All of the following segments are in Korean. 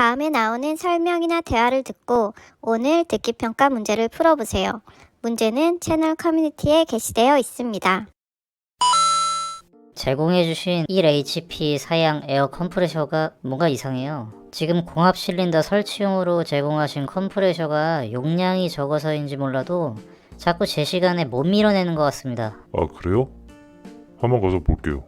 다음에 나오는 설명이나 대화를 듣고 오늘 듣기 평가 문제를 풀어보세요. 문제는 채널 커뮤니티에 게시되어 있습니다. 제공해주신 1HP 사양 에어 컴프레셔가 뭔가 이상해요. 지금 공합 실린더 설치용으로 제공하신 컴프레셔가 용량이 적어서인지 몰라도 자꾸 제 시간에 못 밀어내는 것 같습니다. 아 그래요? 한번 가서 볼게요.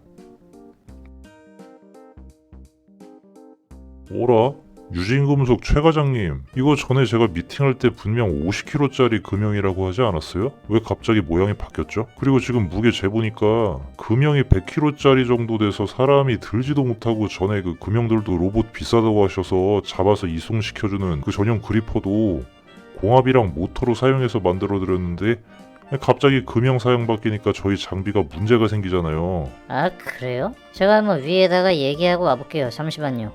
오라? 유진금속 최 과장님, 이거 전에 제가 미팅할 때 분명 50kg짜리 금형이라고 하지 않았어요? 왜 갑자기 모양이 바뀌었죠? 그리고 지금 무게 재보니까 금형이 100kg짜리 정도 돼서 사람이 들지도 못하고 전에 그 금형들도 로봇 비싸다고 하셔서 잡아서 이송시켜주는 그 전용 그리퍼도 공합이랑 모터로 사용해서 만들어드렸는데 갑자기 금형 사용 바뀌니까 저희 장비가 문제가 생기잖아요. 아 그래요? 제가 한번 위에다가 얘기하고 와볼게요. 잠시만요.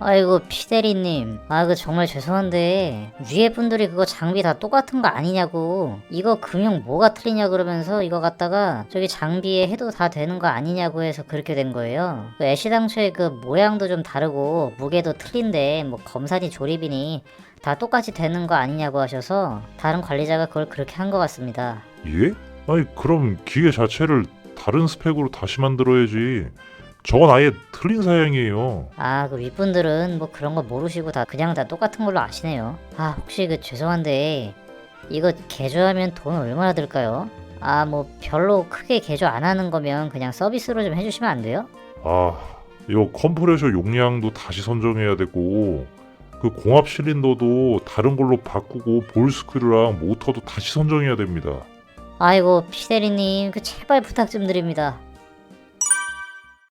아이고 피데리님 아 그 정말 죄송한데 위에 분들이 그거 장비 다 똑같은 거 아니냐고 이거 금형 뭐가 틀리냐 그러면서 이거 갖다가 저기 장비에 해도 다 되는 거 아니냐고 해서 그렇게 된 거예요 그 애시당초에 그 모양도 좀 다르고 무게도 틀린데 뭐 검사니 조립이니 다 똑같이 되는 거 아니냐고 하셔서 다른 관리자가 그걸 그렇게 한 것 같습니다 예? 아니 그럼 기계 자체를 다른 스펙으로 다시 만들어야지. 저건 아예 틀린 사양이에요. 아, 그 윗분들은 뭐 그런 거 모르시고 다 그냥 다 똑같은 걸로 아시네요. 아, 혹시 그 죄송한데 이거 개조하면 돈 얼마나 들까요? 아, 뭐 별로 크게 개조 안 하는 거면 그냥 서비스로 좀 해주시면 안 돼요? 아 이거 컴프레셔 용량도 다시 선정해야 되고 그 공합 실린더도 다른 걸로 바꾸고 볼 스크류랑 모터도 다시 선정해야 됩니다. 아이고 피데리님 그 제발 부탁 좀 드립니다.